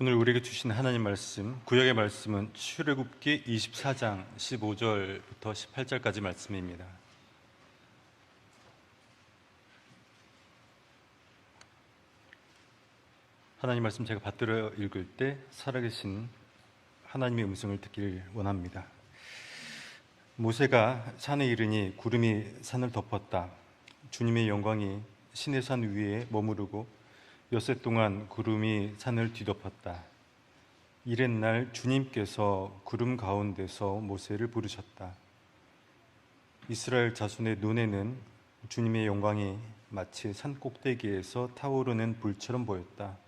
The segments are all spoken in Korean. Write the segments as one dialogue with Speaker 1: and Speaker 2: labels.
Speaker 1: 오늘 우리에게 주신 하나님 말씀, 구약의 말씀은 출애굽기 24장 15절부터 18절까지 말씀입니다. 하나님 말씀 제가 받들어 읽을 때 살아계신 하나님의 음성을 듣길 원합니다. 모세가 산에 이르니 구름이 산을 덮었다. 주님의 영광이 신의 산 위에 머무르고 엿새 동안 구름이 산을 뒤덮었다. 이랬날 주님께서 구름 가운데서 모세를 부르셨다. 이스라엘 자손의 눈에는 주님의 영광이 마치 산 꼭대기에서 타오르는 불처럼 보였다.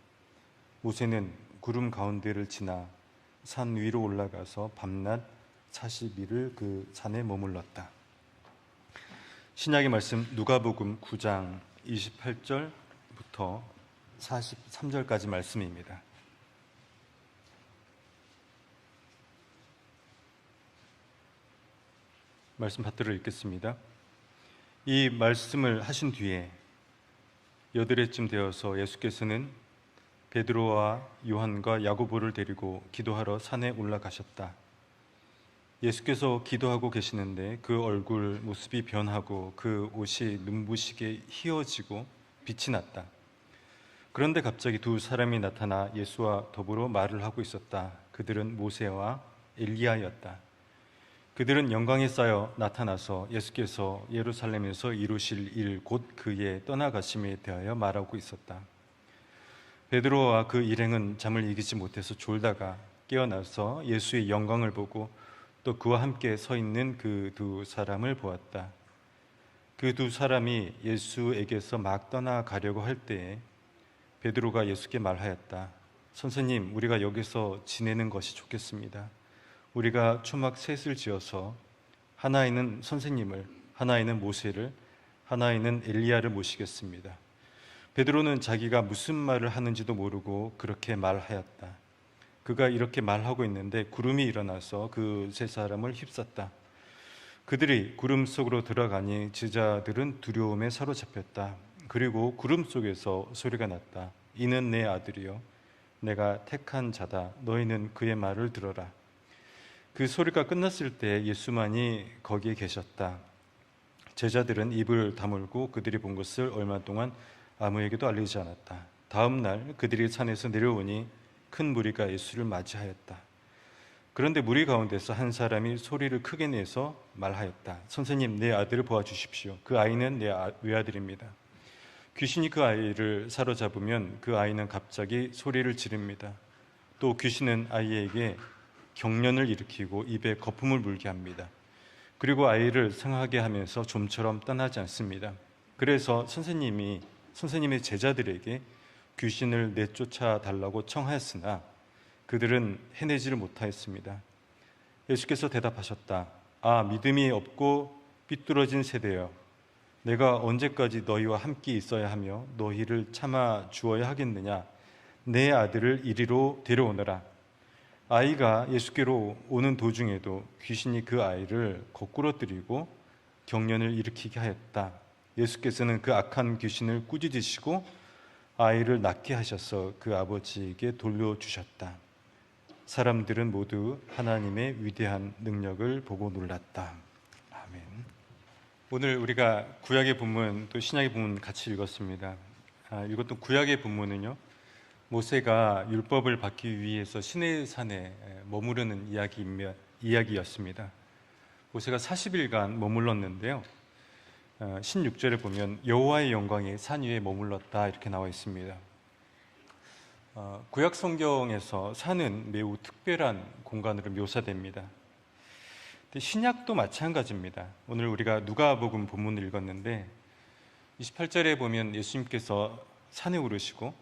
Speaker 1: 모세는 구름 가운데를 지나 산 위로 올라가서 밤낮 40일을 그 산에 머물렀다. 신약의 말씀 누가복음 9장 28절부터 43절까지 말씀입니다. 말씀 받들어 읽겠습니다. 이 말씀을 하신 뒤에 여드레쯤 되어서 예수께서는 베드로와 요한과 야고보를 데리고 기도하러 산에 올라가셨다. 예수께서 기도하고 계시는데 그 얼굴 모습이 변하고 그 옷이 눈부시게 휘어지고 빛이 났다. 그런데 갑자기 두 사람이 나타나 예수와 더불어 말을 하고 있었다. 그들은 모세와 엘리야였다. 그들은 영광에 쌓여 나타나서 예수께서 예루살렘에서 이루실 일 곧 그의 떠나가심에 대하여 말하고 있었다. 베드로와 그 일행은 잠을 이기지 못해서 졸다가 깨어나서 예수의 영광을 보고 또 그와 함께 서 있는 그 두 사람을 보았다. 그 두 사람이 예수에게서 막 떠나가려고 할 때에 베드로가 예수께 말하였다. 선생님, 우리가 여기서 지내는 것이 좋겠습니다. 우리가 초막 셋을 지어서 하나에는 선생님을, 하나에는 모세를, 하나에는 엘리야를 모시겠습니다. 베드로는 자기가 무슨 말을 하는지도 모르고 그렇게 말하였다. 그가 이렇게 말하고 있는데 구름이 일어나서 그 세 사람을 휩쌌다. 그들이 구름 속으로 들어가니 제자들은 두려움에 사로잡혔다. 그리고 구름 속에서 소리가 났다. 이는 내 아들이요. 내가 택한 자다. 너희는 그의 말을 들어라. 그 소리가 끝났을 때 예수만이 거기에 계셨다. 제자들은 입을 다물고 그들이 본 것을 얼마 동안 아무에게도 알리지 않았다. 다음 날 그들이 산에서 내려오니 큰 무리가 예수를 맞이하였다. 그런데 무리 가운데서 한 사람이 소리를 크게 내서 말하였다. 선생님, 내 아들을 보아 주십시오. 그 아이는 내 아- 외아들입니다. 귀신이 그 아이를 사로잡으면 그 아이는 갑자기 소리를 지릅니다. 또 귀신은 아이에게 경련을 일으키고 입에 거품을 물게 합니다. 그리고 아이를 상하게 하면서 좀처럼 떠나지 않습니다. 그래서 선생님이 선생님의 제자들에게 귀신을 내쫓아 달라고 청하였으나 그들은 해내지를 못하였습니다. 예수께서 대답하셨다. 아, 믿음이 없고 삐뚤어진 세대여. 내가 언제까지 너희와 함께 있어야 하며 너희를 참아 주어야 하겠느냐? 내 아들을 이리로 데려오너라. 아이가 예수께로 오는 도중에도 귀신이 그 아이를 거꾸로 들이고 경련을 일으키게 하였다. 예수께서는 그 악한 귀신을 꾸짖으시고 아이를 낫게 하셔서 그 아버지에게 돌려주셨다. 사람들은 모두 하나님의 위대한 능력을 보고 놀랐다. 아멘. 오늘 우리가 구약의 본문 또 신약의 본문 같이 읽었습니다. 아, 읽었던 구약의 본문은요. 모세가 율법을 받기 위해서 시내 산에 머무르는 이야기이며, 이야기였습니다. 모세가 40일간 머물렀는데요. 16절에 보면 여호와의 영광이 산 위에 머물렀다 이렇게 나와 있습니다. 어, 구약 성경에서 산은 매우 특별한 공간으로 묘사됩니다. 신약도 마찬가지입니다. 오늘 우리가 누가복음 본문을 읽었는데 28절에 보면 예수님께서 산에 오르시고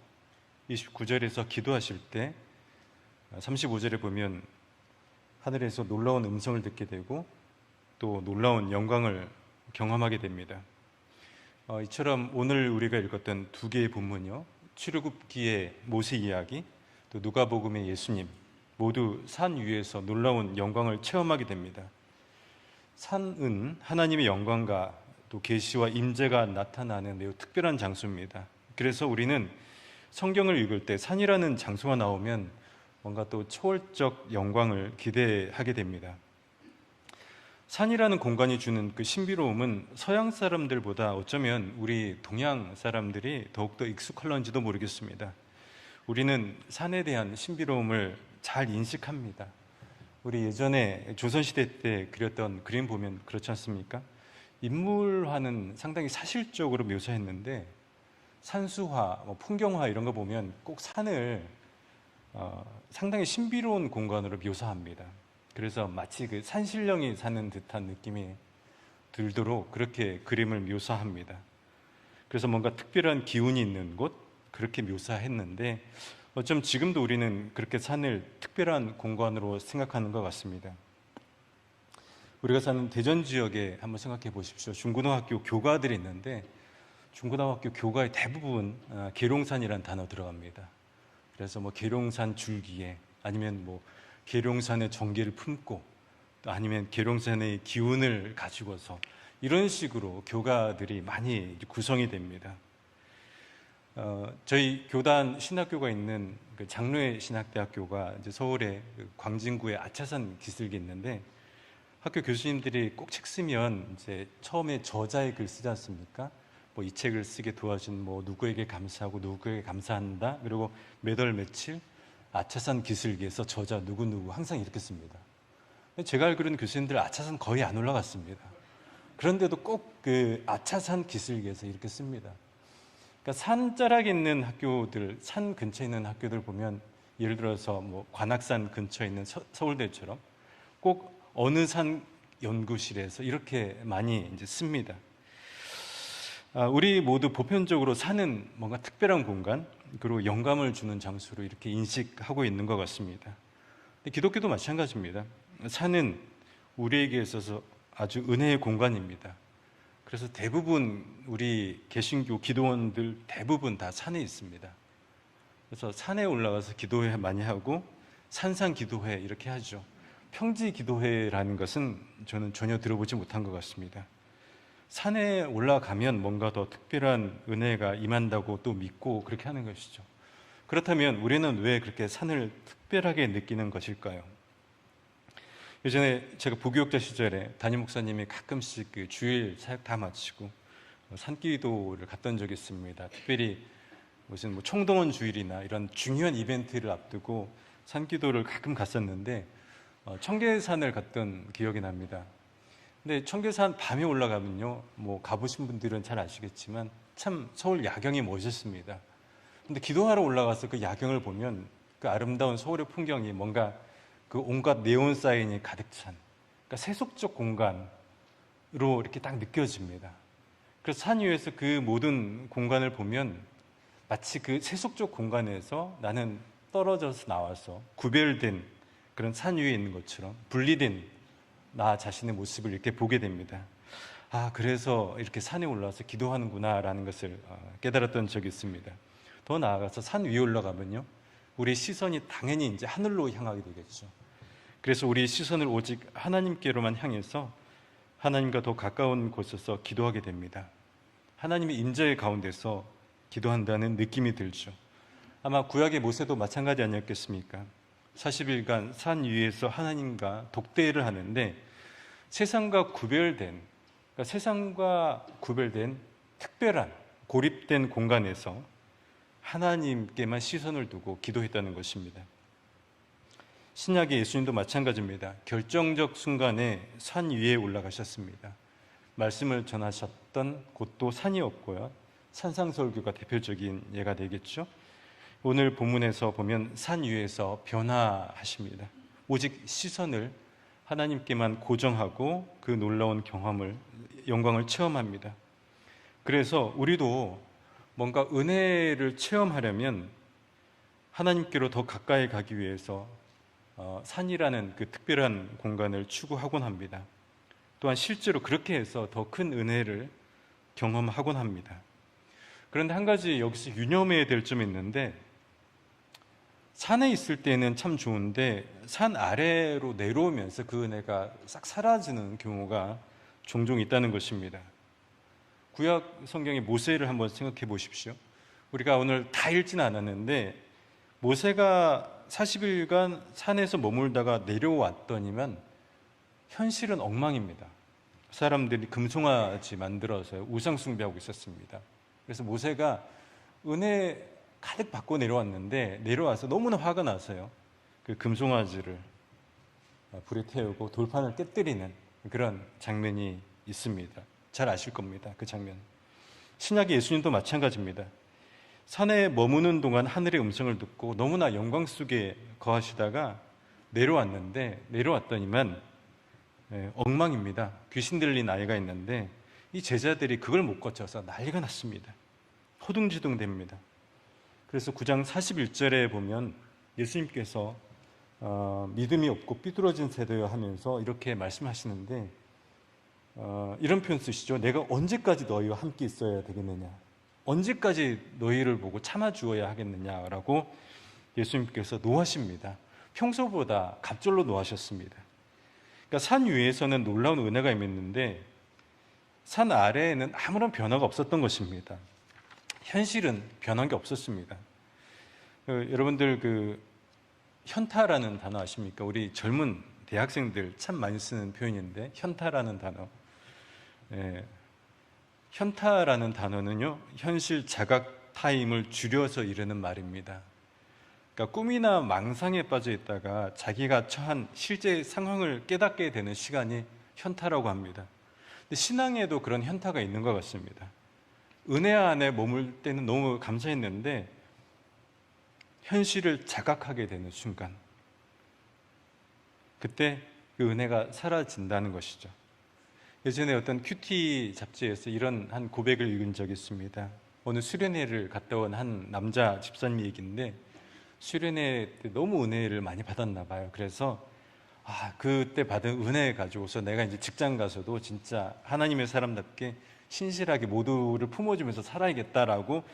Speaker 1: 29절에서 기도하실 때 35절에 보면 하늘에서 놀라운 음성을 듣게 되고 또 놀라운 영광을 경험하게 됩니다. 어, 이처럼 오늘 우리가 읽었던 두 개의 본문요. 출애굽기의 모세 이야기, 또 누가복음의 예수님 모두 산 위에서 놀라운 영광을 체험하게 됩니다. 산은 하나님의 영광과 또 계시와 임재가 나타나는 매우 특별한 장소입니다. 그래서 우리는 성경을 읽을 때 산이라는 장소가 나오면 뭔가 또 초월적 영광을 기대하게 됩니다. 산이라는 공간이 주는 그 신비로움은 서양 사람들보다 어쩌면 우리 동양 사람들이 더욱더 익숙할런지도 모르겠습니다. 우리는 산에 대한 신비로움을 잘 인식합니다. 우리 예전에 조선시대 때 그렸던 그림 보면 그렇지 않습니까? 인물화는 상당히 사실적으로 묘사했는데 산수화, 뭐 풍경화 이런 거 보면 꼭 산을 어, 상당히 신비로운 공간으로 묘사합니다. 그래서 마치 그 산신령이 사는 듯한 느낌이 들도록 그렇게 그림을 묘사합니다. 그래서 뭔가 특별한 기운이 있는 곳 그렇게 묘사했는데 어쩜 지금도 우리는 그렇게 산을 특별한 공간으로 생각하는 것 같습니다. 우리가 사는 대전 지역에 한번 생각해 보십시오. 중고등학교 교가들이 있는데 중고등학교 교가의 대부분 아, 계룡산이라는 단어 들어갑니다. 그래서 뭐 계룡산 줄기에 아니면 뭐 계룡산의 정기를 품고 또 아니면 계룡산의 기운을 가지고서 이런 식으로 교가들이 많이 구성이 됩니다. 어, 저희 교단 신학교가 있는 그 장로회 신학대학교가 이제 서울의 그 광진구의 아차산 기슭이 있는데 학교 교수님들이 꼭 책 쓰면 이제 처음에 저자의 글 쓰지 않습니까? 뭐 이 책을 쓰게 도와준 뭐 누구에게 감사하고 누구에게 감사한다. 그리고 매달 며칠 아차산 기슭에서 저자 누구 누구 항상 이렇게 씁니다. 제가 알기로는 교수님들 아차산 거의 안 올라갔습니다. 그런데도 꼭 그 아차산 기슭에서 이렇게 씁니다. 그러니까 산자락에 있는 학교들, 산 근처에 있는 학교들 보면 예를 들어서 뭐 관악산 근처에 있는 서, 서울대처럼 꼭 어느 산 연구실에서 이렇게 많이 이제 씁니다. 아, 우리 모두 보편적으로 산은 뭔가 특별한 공간 그리고 영감을 주는 장소로 이렇게 인식하고 있는 것 같습니다. 기독교도 마찬가지입니다. 산은 우리에게 있어서 아주 은혜의 공간입니다. 그래서 대부분 우리 개신교 기도원들 대부분 다 산에 있습니다. 그래서 산에 올라가서 기도회 많이 하고 산상 기도회 이렇게 하죠. 평지 기도회라는 것은 저는 전혀 들어보지 못한 것 같습니다. 산에 올라가면 뭔가 더 특별한 은혜가 임한다고 또 믿고 그렇게 하는 것이죠. 그렇다면 우리는 왜 그렇게 산을 특별하게 느끼는 것일까요? 예전에 제가 부교육자 시절에 담임 목사님이 가끔씩 그 주일 사역 다 마치고 산기도를 갔던 적이 있습니다. 특별히 무슨 뭐 총동원 주일이나 이런 중요한 이벤트를 앞두고 산기도를 가끔 갔었는데 어, 청계산을 갔던 기억이 납니다. 근데 청계산 밤에 올라가면요, 뭐 가보신 분들은 잘 아시겠지만 참 서울 야경이 멋있습니다. 근데 기도하러 올라가서 그 야경을 보면 그 아름다운 서울의 풍경이 뭔가 그 온갖 네온 사인이 가득 찬 그러니까 세속적 공간으로 이렇게 딱 느껴집니다. 그래서 산 위에서 그 모든 공간을 보면 마치 그 세속적 공간에서 나는 떨어져서 나와서 구별된 그런 산 위에 있는 것처럼 분리된 나 자신의 모습을 이렇게 보게 됩니다. 아, 그래서 이렇게 산에 올라와서 기도하는구나라는 것을 어, 깨달았던 적이 있습니다. 더 나아가서 산 위에 올라가면요. 우리 시선이 당연히 이제 하늘로 향하게 되겠죠. 그래서 우리 시선을 오직 하나님께로만 향해서 하나님과 더 가까운 곳에서 기도하게 됩니다. 하나님의 임재의 가운데서 기도한다는 느낌이 들죠. 아마 구약의 모세도 마찬가지 아니었겠습니까? 40일간 산 위에서 하나님과 독대를 하는데 세상과 구별된 그러니까 세상과 구별된 특별한 고립된 공간에서 하나님께만 시선을 두고 기도했다는 것입니다. 신약의 예수님도 마찬가지입니다. 결정적 순간에 산 위에 올라가셨습니다. 말씀을 전하셨던 곳도 산이었고요. 산상설교가 대표적인 예가 되겠죠. 오늘 본문에서 보면 산 위에서 변화하십니다. 오직 시선을 하나님께만 고정하고 그 놀라운 경험을 영광을 체험합니다. 그래서 우리도 뭔가 은혜를 체험하려면 하나님께로 더 가까이 가기 위해서 어, 산이라는 그 특별한 공간을 추구하곤 합니다. 또한 실제로 그렇게 해서 더 큰 은혜를 경험하곤 합니다. 그런데 한 가지 여기서 유념해야 될 점이 있는데 산에 있을 때는 참 좋은데 산 아래로 내려오면서 그 은혜가 싹 사라지는 경우가 종종 있다는 것입니다. 구약 성경의 모세를 한번 생각해 보십시오. 우리가 오늘 다 읽지는 않았는데 모세가 40일간 산에서 머물다가 내려왔더니만 현실은 엉망입니다. 사람들이 금송아지 만들어서 우상 숭배하고 있었습니다. 그래서 모세가 은혜 가득 받고 내려왔는데 내려와서 너무나 화가 나서요. 그 금송아지를 불에 태우고 돌판을 깨뜨리는 그런 장면이 있습니다. 잘 아실 겁니다. 그 장면. 신약의 예수님도 마찬가지입니다. 산에 머무는 동안 하늘의 음성을 듣고 너무나 영광 속에 거하시다가 내려왔는데 내려왔더니만 예, 엉망입니다. 귀신 들린 아이가 있는데 이 제자들이 그걸 못 거쳐서 난리가 났습니다. 허둥지둥 됩니다. 그래서 9장 41절에 보면 예수님께서 어, 믿음이 없고 삐뚤어진 세대여 하면서 이렇게 말씀하시는데 어, 이런 표현 쓰시죠. 내가 언제까지 너희와 함께 있어야 되겠느냐? 언제까지 너희를 보고 참아 주어야 하겠느냐라고 예수님께서 노하십니다. 평소보다 갑절로 노하셨습니다. 그러니까 산 위에서는 놀라운 은혜가 있는데 산 아래에는 아무런 변화가 없었던 것입니다. 현실은 변한 게 없었습니다. 그, 여러분들 그 현타라는 단어 아십니까? 우리 젊은 대학생들 참 많이 쓰는 표현인데 현타라는 단어. 예, 현타라는 단어는요 현실 자각 타임을 줄여서 이르는 말입니다. 그러니까 꿈이나 망상에 빠져 있다가 자기가 처한 실제 상황을 깨닫게 되는 시간이 현타라고 합니다. 근데 신앙에도 그런 현타가 있는 것 같습니다. 은혜 안에 머물 때는 너무 감사했는데 현실을 자각하게 되는 순간 그때 그 은혜가 사라진다는 것이죠. 예전에 어떤 큐티 잡지에서 이런 한 고백을 읽은 적이 있습니다. 어느 수련회를 갔다 온 한 남자 집사님 얘기인데 수련회 때 너무 은혜를 많이 받았나 봐요. 그래서 아 그때 받은 은혜 가지고서 내가 이제 직장 가서도 진짜 하나님의 사람답게 신실하게 모두를 품어주면서 살아야겠다라고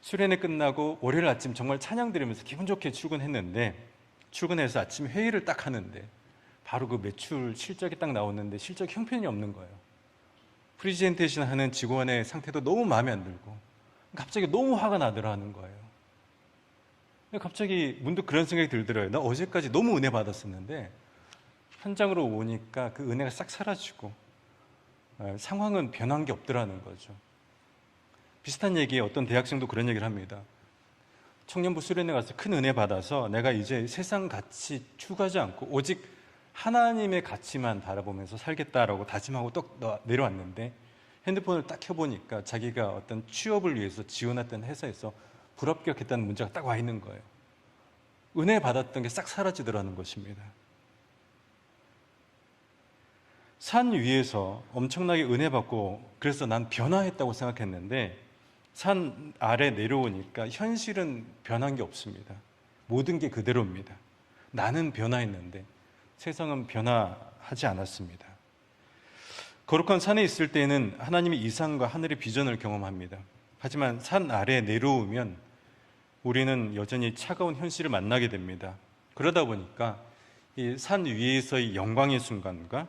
Speaker 1: 수련회 끝나고 월요일 아침 정말 찬양 들으면서 기분 좋게 출근했는데 출근해서 아침 회의를 딱 하는데 바로 그 매출 실적이 딱 나오는데 실적 형편이 없는 거예요. 프리젠테이션 하는 직원의 상태도 너무 마음에 안 들고 갑자기 너무 화가 나더라는 거예요. 갑자기 문득 그런 생각이 들더라고요. 나 어제까지 너무 은혜 받았었는데 현장으로 오니까 그 은혜가 싹 사라지고 어, 상황은 변한 게 없더라는 거죠. 비슷한 얘기에 어떤 대학생도 그런 얘기를 합니다. 청년부 수련회 가서 큰 은혜 받아서 내가 이제 세상 가치 추구하지 않고 오직 하나님의 가치만 바라보면서 살겠다라고 다짐하고 또 내려왔는데 핸드폰을 딱 켜보니까 자기가 어떤 취업을 위해서 지원했던 회사에서 불합격했다는 문제가 딱 와 있는 거예요. 은혜 받았던 게 싹 사라지더라는 것입니다. 산 위에서 엄청나게 은혜 받고 그래서 난 변화했다고 생각했는데 산 아래 내려오니까 현실은 변한 게 없습니다. 모든 게 그대로입니다. 나는 변화했는데 세상은 변화하지 않았습니다. 거룩한 산에 있을 때는 하나님의 이상과 하늘의 비전을 경험합니다. 하지만 산 아래 내려오면 우리는 여전히 차가운 현실을 만나게 됩니다. 그러다 보니까 이 산 위에서의 영광의 순간과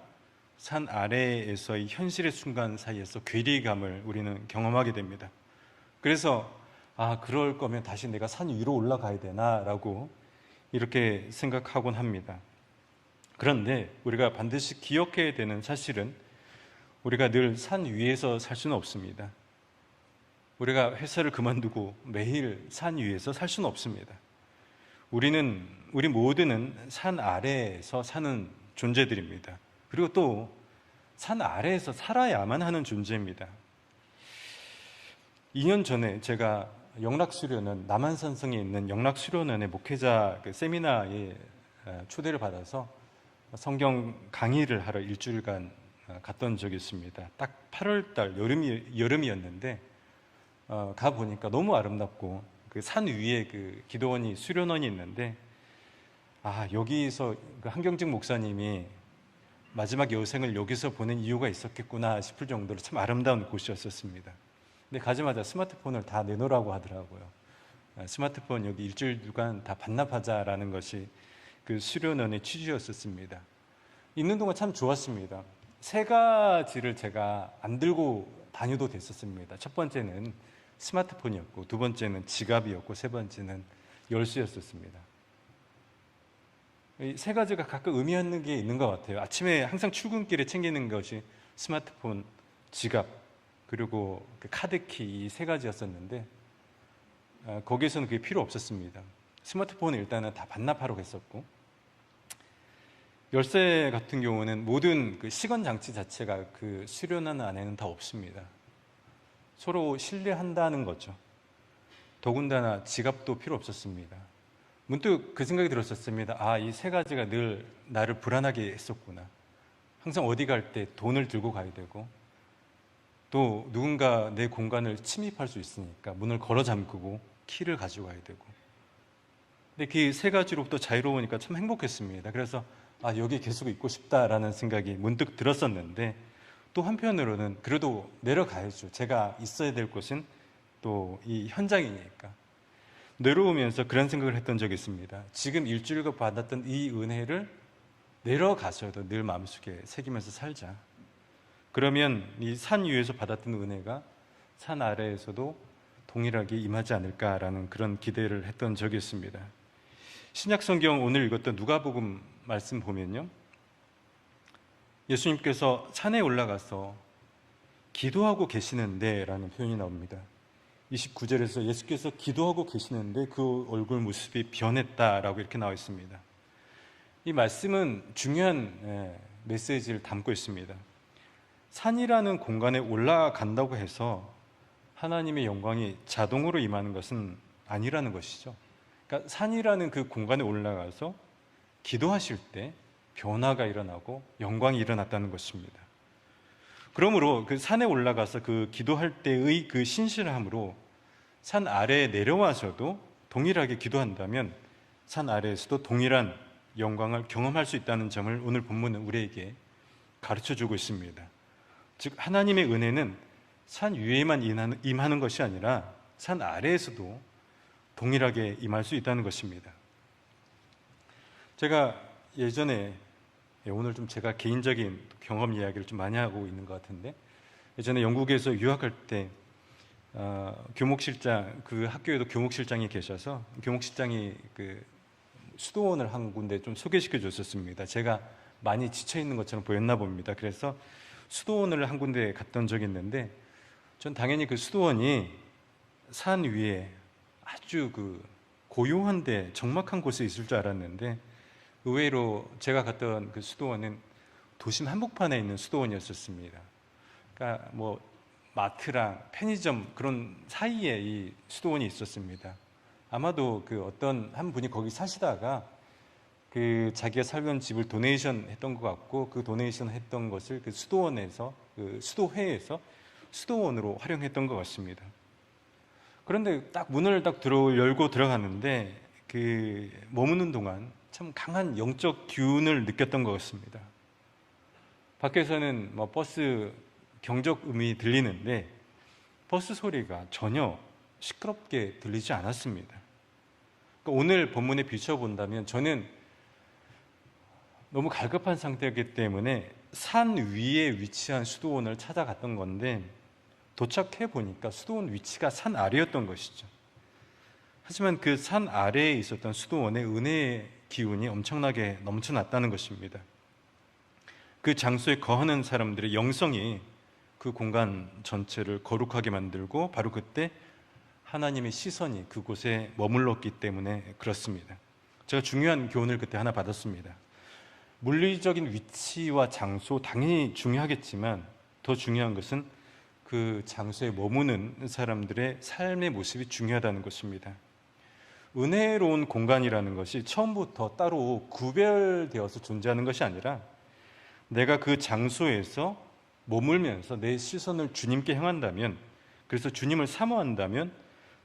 Speaker 1: 산 아래에서의 현실의 순간 사이에서 괴리감을 우리는 경험하게 됩니다. 그래서 아, 그럴 거면 다시 내가 산 위로 올라가야 되나라고 이렇게 생각하곤 합니다. 그런데 우리가 반드시 기억해야 되는 사실은 우리가 늘 산 위에서 살 수는 없습니다. 우리가 회사를 그만두고 매일 산 위에서 살 수는 없습니다. 우리는 우리 모두는 산 아래에서 사는 존재들입니다. 그리고 또 산 아래에서 살아야만 하는 존재입니다. 2년 전에 제가 영락수련원 남한산성에 있는 영락수련원의 목회자 그 세미나에 초대를 받아서 성경 강의를 하러 일주일간 갔던 적이 있습니다. 딱 8월 달 여름이 여름이었는데 어, 가 보니까 너무 아름답고 그 산 위에 그 기도원이 수련원이 있는데 아 여기서 그 한경직 목사님이 마지막 여생을 여기서 보낸 이유가 있었겠구나 싶을 정도로 참 아름다운 곳이었었습니다. 근데 가자마자 스마트폰을 다 내놓으라고 하더라고요. 아, 스마트폰 여기 일주일간 다 반납하자라는 것이 그 수련원의 취지였었습니다. 있는 동안 참 좋았습니다. 세 가지를 제가 안 들고 다녀도 됐었습니다. 첫 번째는 스마트폰이었고 두 번째는 지갑이었고 세 번째는 열쇠였었습니다. 이 세 가지가 각각 의미 있는 게 있는 것 같아요. 아침에 항상 출근길에 챙기는 것이 스마트폰, 지갑, 그리고 그 카드키 이 세 가지였었는데 아, 거기에서는 그게 필요 없었습니다. 스마트폰은 일단은 다 반납하러 갔었고 열쇠 같은 경우는 모든 그 시건 장치 자체가 그 수련하는 안에는 다 없습니다. 서로 신뢰한다는 거죠. 더군다나 지갑도 필요 없었습니다. 문득 그 생각이 들었었습니다. 아, 이 세 가지가 늘 나를 불안하게 했었구나. 항상 어디 갈 때 돈을 들고 가야 되고, 또 누군가 내 공간을 침입할 수 있으니까 문을 걸어 잠그고 키를 가져가야 되고. 근데 그 세 가지로부터 자유로우니까 참 행복했습니다. 그래서 아, 여기 계속 있고 싶다라는 생각이 문득 들었었는데, 또 한편으로는 그래도 내려가야죠. 제가 있어야 될 곳은 또 이 현장이니까. 내려오면서 그런 생각을 했던 적이 있습니다. 지금 일주일간 받았던 이 은혜를 내려가서도 늘 마음속에 새기면서 살자. 그러면 이 산 위에서 받았던 은혜가 산 아래에서도 동일하게 임하지 않을까라는 그런 기대를 했던 적이 있습니다. 신약 성경 오늘 읽었던 누가복음 말씀 보면요. 예수님께서 산에 올라가서 기도하고 계시는데라는 표현이 나옵니다. 29절에서 예수께서 기도하고 계시는데 그 얼굴 모습이 변했다라고 이렇게 나와 있습니다. 이 말씀은 중요한 예, 메시지를 담고 있습니다. 산이라는 공간에 올라간다고 해서 하나님의 영광이 자동으로 임하는 것은 아니라는 것이죠. 그러니까 산이라는 그 공간에 올라가서 기도하실 때 변화가 일어나고 영광이 일어났다는 것입니다. 그러므로 그 산에 올라가서 그 기도할 때의 그 신실함으로 산 아래에 내려와서도 동일하게 기도한다면 산 아래에서도 동일한 영광을 경험할 수 있다는 점을 오늘 본문은 우리에게 가르쳐 주고 있습니다. 즉, 하나님의 은혜는 산 위에만 임하는 것이 아니라 산 아래에서도 동일하게 임할 수 있다는 것입니다. 제가 예전에 예, 오늘 좀 제가 개인적인 경험 이야기를 좀 많이 하고 있는 것 같은데 예전에 영국에서 유학할 때 어, 교목실장 그 학교에도 교목실장이 계셔서 교목실장이 그 수도원을 한 군데 좀 소개시켜 줬었습니다. 제가 많이 지쳐 있는 것처럼 보였나 봅니다. 그래서 수도원을 한 군데 갔던 적이 있는데 전 당연히 그 수도원이 산 위에 아주 그 고요한데 적막한 곳에 있을 줄 알았는데 의외로 제가 갔던 그 수도원은 도심 한복판에 있는 수도원이었었습니다. 그러니까 뭐 마트랑 편의점 그런 사이에 이 수도원이 있었습니다. 아마도 그 어떤 한 분이 거기 사시다가 그 자기가 살던 집을 도네이션 했던 것 같고 그 도네이션 했던 것을 그 수도원에서 그 수도회에서 수도원으로 활용했던 것 같습니다. 그런데 딱 문을 딱 들어 열고 들어갔는데 그 머무는 동안 참 강한 영적 기운을 느꼈던 것 같습니다. 밖에서는 뭐 버스 경적음이 들리는데 버스 소리가 전혀 시끄럽게 들리지 않았습니다. 그러니까 오늘 본문에 비춰본다면 저는 너무 갈급한 상태였기 때문에 산 위에 위치한 수도원을 찾아갔던 건데 도착해 보니까 수도원 위치가 산 아래였던 것이죠. 하지만 그 산 아래에 있었던 수도원의 은혜의 기운이 엄청나게 넘쳐났다는 것입니다. 그 장소에 거하는 사람들의 영성이 그 공간 전체를 거룩하게 만들고 바로 그때 하나님의 시선이 그곳에 머물렀기 때문에 그렇습니다. 제가 중요한 교훈을 그때 하나 받았습니다. 물리적인 위치와 장소 당연히 중요하겠지만 더 중요한 것은 그 장소에 머무는 사람들의 삶의 모습이 중요하다는 것입니다. 은혜로운 공간이라는 것이 처음부터 따로 구별되어서 존재하는 것이 아니라 내가 그 장소에서 머물면서 내 시선을 주님께 향한다면 그래서 주님을 사모한다면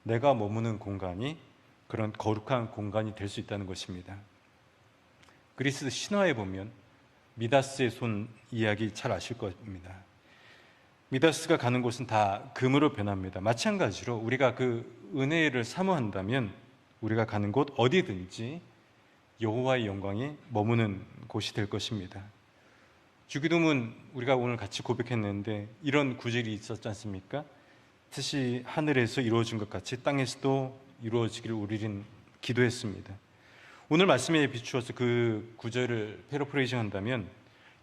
Speaker 1: 내가 머무는 공간이 그런 거룩한 공간이 될 수 있다는 것입니다. 그리스 신화에 보면 미다스의 손 이야기 잘 아실 겁니다. 미다스가 가는 곳은 다 금으로 변합니다. 마찬가지로 우리가 그 은혜를 사모한다면 우리가 가는 곳 어디든지 여호와의 영광이 머무는 곳이 될 것입니다. 주기도문 우리가 오늘 같이 고백했는데 이런 구절이 있었지 않습니까? 뜻이 하늘에서 이루어진 것 같이 땅에서도 이루어지기를 우리는 기도했습니다. 오늘 말씀에 비추어서 그 구절을 패러프레이징 한다면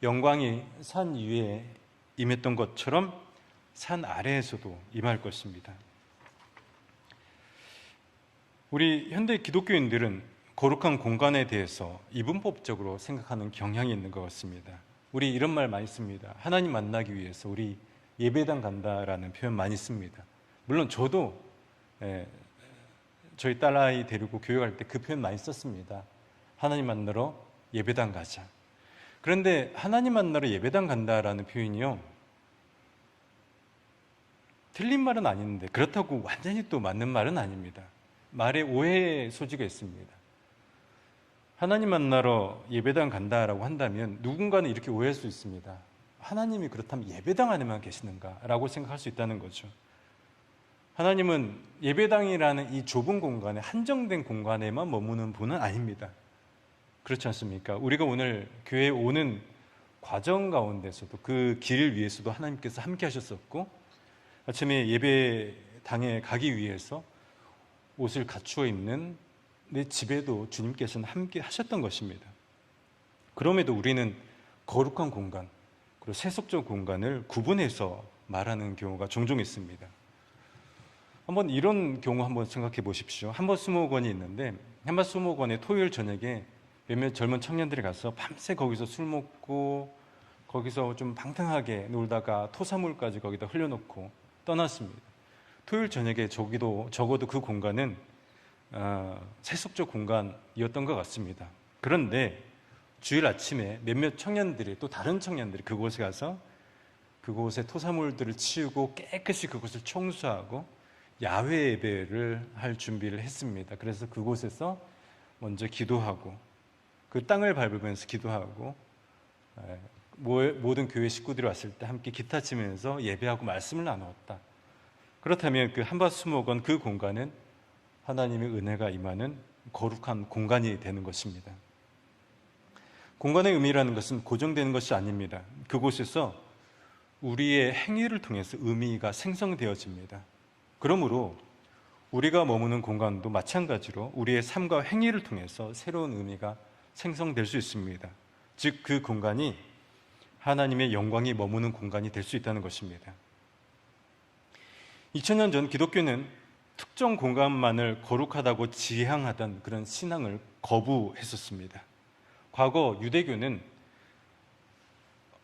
Speaker 1: 영광이 산 위에 임했던 것처럼 산 아래에서도 임할 것입니다. 우리 현대 기독교인들은 거룩한 공간에 대해서 이분법적으로 생각하는 경향이 있는 것 같습니다. 우리 이런 말 많이 씁니다. 하나님 만나기 위해서 우리 예배당 간다라는 표현 많이 씁니다. 물론 저도 예, 저희 딸아이 데리고 교회 갈 때 그 표현 많이 썼습니다. 하나님 만나러 예배당 가자. 그런데 하나님 만나러 예배당 간다라는 표현이요. 틀린 말은 아닌데 그렇다고 완전히 또 맞는 말은 아닙니다. 말에 오해의 소지가 있습니다. 하나님 만나러 예배당 간다라고 한다면 누군가는 이렇게 오해할 수 있습니다. 하나님이 그렇다면 예배당 안에만 계시는가라고 생각할 수 있다는 거죠. 하나님은 예배당이라는 이 좁은 공간에 한정된 공간에만 머무는 분은 아닙니다. 그렇지 않습니까? 우리가 오늘 교회에 오는 과정 가운데서도 그길 위에서도 하나님께서 함께 하셨었고 아침에 예배당에 가기 위해서 옷을 갖추어 입는 내 집에도 주님께서는 함께 하셨던 것입니다. 그럼에도 우리는 거룩한 공간, 그리고 세속적 공간을 구분해서 말하는 경우가 종종 있습니다. 한번 이런 경우 한번 생각해 보십시오. 한번 수목원이 있는데 한번 수목원에 토요일 저녁에 몇몇 젊은 청년들이 가서 밤새 거기서 술 먹고 거기서 좀 방탕하게 놀다가 토사물까지 거기다 흘려놓고 떠났습니다. 토요일 저녁에 저기도 적어도 그 공간은 어, 세속적 공간이었던 것 같습니다. 그런데 주일 아침에 몇몇 청년들이 또 다른 청년들이 그곳에 가서 그곳에 토사물들을 치우고 깨끗이 그곳을 청소하고 야외 예배를 할 준비를 했습니다. 그래서 그곳에서 먼저 기도하고 그 땅을 밟으면서 기도하고 에, 모- 모든 교회 식구들이 왔을 때 함께 기타 치면서 예배하고 말씀을 나누었다. 그렇다면 그 한밭수목원 그 공간은 하나님의 은혜가 임하는 거룩한 공간이 되는 것입니다. 공간의 의미라는 것은 고정되는 것이 아닙니다. 그곳에서 우리의 행위를 통해서 의미가 생성되어집니다. 그러므로 우리가 머무는 공간도 마찬가지로 우리의 삶과 행위를 통해서 새로운 의미가 생성될 수 있습니다. 즉, 그 공간이 하나님의 영광이 머무는 공간이 될 수 있다는 것입니다. 2000년 전 기독교는 특정 공간만을 거룩하다고 지향하던 그런 신앙을 거부했었습니다. 과거 유대교는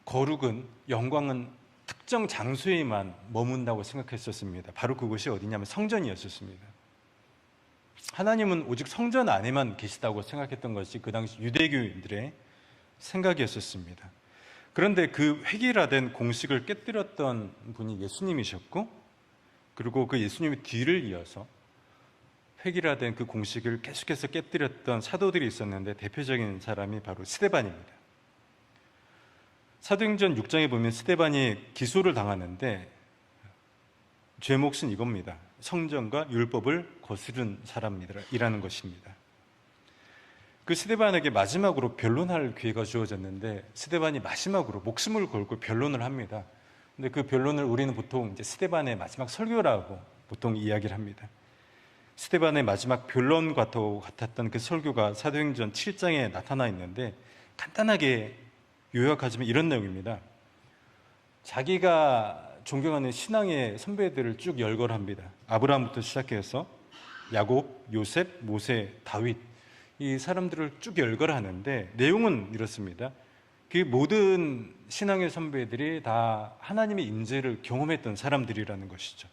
Speaker 1: 거룩은 영광은 특정 장소에만 머문다고 생각했었습니다. 바로 그곳이 어디냐면 성전이었었습니다. 하나님은 오직 성전 안에만 계시다고 생각했던 것이 그 당시 유대교인들의 생각이었었습니다. 그런데 그 획일화된 공식을 깨뜨렸던 분이 예수님이셨고, 그리고 그 예수님의 뒤를 이어서 획일화된 그 공식을 계속해서 깨뜨렸던 사도들이 있었는데 대표적인 사람이 바로 스데반입니다. 사도행전 6장에 보면 스데반이 기소를 당하는데 죄목은 이겁니다. 성전과 율법을 거스른 사람이라는 것입니다. 그 스데반에게 마지막으로 변론할 기회가 주어졌는데 스데반이 마지막으로 목숨을 걸고 변론을 합니다. 근데 그 변론을 우리는 보통 이제 스데반의 마지막 설교라고 보통 이야기를 합니다. 스데반의 마지막 변론 같고 같았던 그 설교가 사도행전 7장에 나타나 있는데 간단하게 요약하자면 이런 내용입니다. 자기가 존경하는 신앙의 선배들을 쭉 열거합니다. 아브라함부터 시작해서 야곱, 요셉, 모세, 다윗 이 사람들을 쭉 열거하는데 내용은 이렇습니다. 그 모든 신앙의 선배들이 다 하나님의 임재를 경험했던 사람들이라는 것이죠.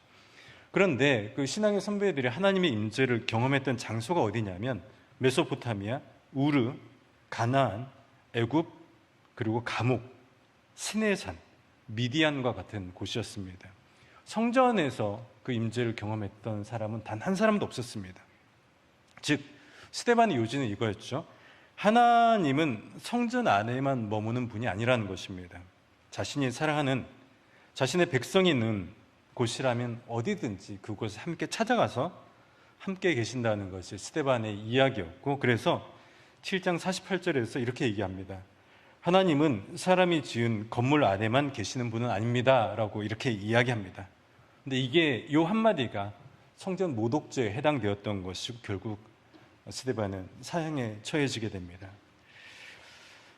Speaker 1: 그런데 그 신앙의 선배들이 하나님의 임재를 경험했던 장소가 어디냐면 메소포타미아, 우르, 가나안, 애굽 그리고 감옥, 시내산, 미디안과 같은 곳이었습니다. 성전에서 그 임재를 경험했던 사람은 단 한 사람도 없었습니다. 즉 스테반의 요지는 이거였죠. 하나님은 성전 안에만 머무는 분이 아니라는 것입니다. 자신이 사랑하는 자신의 백성이 있는 곳이라면 어디든지 그곳에 함께 찾아가서 함께 계신다는 것이 스테반의 이야기였고 그래서 7장 48절에서 이렇게 얘기합니다. 하나님은 사람이 지은 건물 안에만 계시는 분은 아닙니다. 라고 이렇게 이야기합니다. 근데 이게 요 한마디가 성전 모독죄에 해당되었던 것이고 결국 스데반은 사형에 처해지게 됩니다.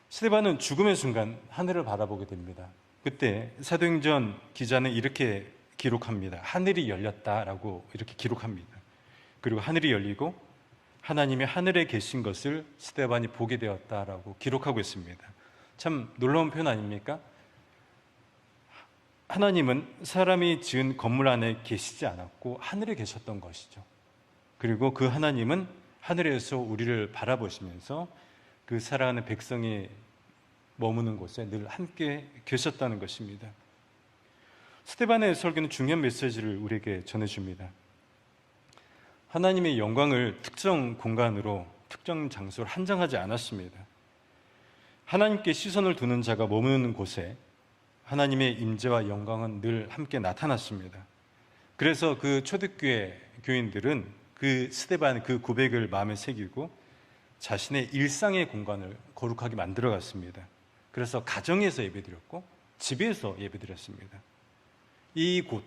Speaker 1: 스데반은 죽음의 순간 하늘을 바라보게 됩니다. 그때 사도행전 기자는 이렇게 기록합니다. 하늘이 열렸다라고 이렇게 기록합니다. 그리고 하늘이 열리고 하나님이 하늘에 계신 것을 스데반이 보게 되었다라고 기록하고 있습니다. 참 놀라운 표현 아닙니까? 하나님은 사람이 지은 건물 안에 계시지 않았고 하늘에 계셨던 것이죠. 그리고 그 하나님은 하늘에서 우리를 바라보시면서 그 사랑하는 백성이 머무는 곳에 늘 함께 계셨다는 것입니다. 스테반의 설교는 중요한 메시지를 우리에게 전해줍니다. 하나님의 영광을 특정 공간으로 특정 장소로 한정하지 않았습니다. 하나님께 시선을 두는 자가 머무는 곳에 하나님의 임재와 영광은 늘 함께 나타났습니다. 그래서 그 초대교회 교인들은 그 스테반 그 고백을 마음에 새기고 자신의 일상의 공간을 거룩하게 만들어 갔습니다. 그래서 가정에서 예배드렸고 집에서 예배드렸습니다. 이 곳,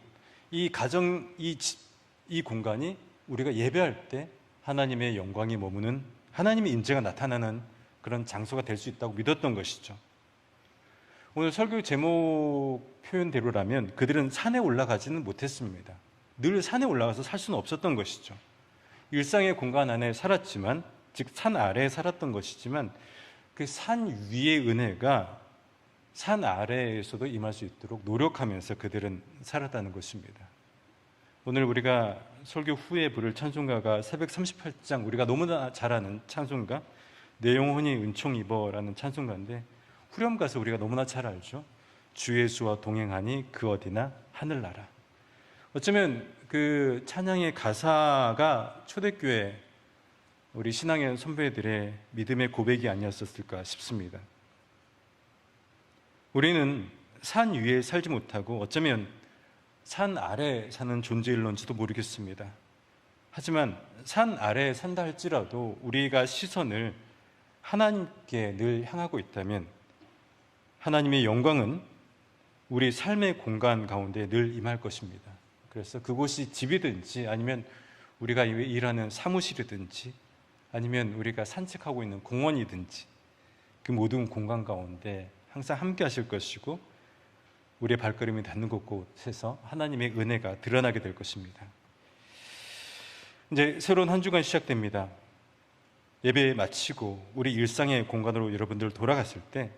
Speaker 1: 이 가정, 이, 집, 이 공간이 우리가 예배할 때 하나님의 영광이 머무는 하나님의 임재가 나타나는 그런 장소가 될 수 있다고 믿었던 것이죠. 오늘 설교 제목 표현대로라면 그들은 산에 올라가지는 못했습니다. 늘 산에 올라가서 살 수는 없었던 것이죠. 일상의 공간 안에 살았지만, 즉 산 아래에 살았던 것이지만 그 산 위의 은혜가 산 아래에서도 임할 수 있도록 노력하면서 그들은 살았다는 것입니다. 오늘 우리가 설교 후에 부를 찬송가가 새벽 38장 우리가 너무나 잘 아는 찬송가 내 영혼이 은총 입어라는 찬송가인데 후렴 가서 우리가 너무나 잘 알죠. 주 예수와 동행하니 그 어디나 하늘나라. 어쩌면 그 찬양의 가사가 초대교회 우리 신앙의 선배들의 믿음의 고백이 아니었었을까 싶습니다. 우리는 산 위에 살지 못하고 어쩌면 산 아래 사는 존재일런지도 모르겠습니다. 하지만 산 아래에 산다 할지라도 우리가 시선을 하나님께 늘 향하고 있다면 하나님의 영광은 우리 삶의 공간 가운데 늘 임할 것입니다. 그래서 그곳이 집이든지 아니면 우리가 일하는 사무실이든지 아니면 우리가 산책하고 있는 공원이든지 그 모든 공간 가운데 항상 함께 하실 것이고 우리의 발걸음이 닿는 곳곳에서 하나님의 은혜가 드러나게 될 것입니다. 이제 새로운 한 주간 시작됩니다. 예배 마치고 우리 일상의 공간으로 여러분들 돌아갔을 때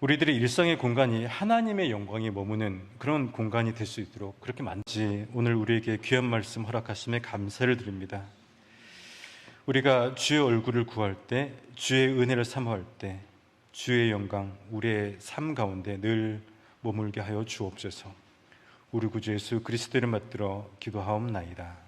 Speaker 1: 우리들의 일상의 공간이 하나님의 영광이 머무는 그런 공간이 될 수 있도록 그렇게 만지 오늘 우리에게 귀한 말씀 허락하심에 감사를 드립니다. 우리가 주의 얼굴을 구할 때 주의 은혜를 사모할 때 주의 영광 우리의 삶 가운데 늘 머물게 하여 주옵소서. 우리 구주 예수 그리스도를 받들어 기도하옵나이다.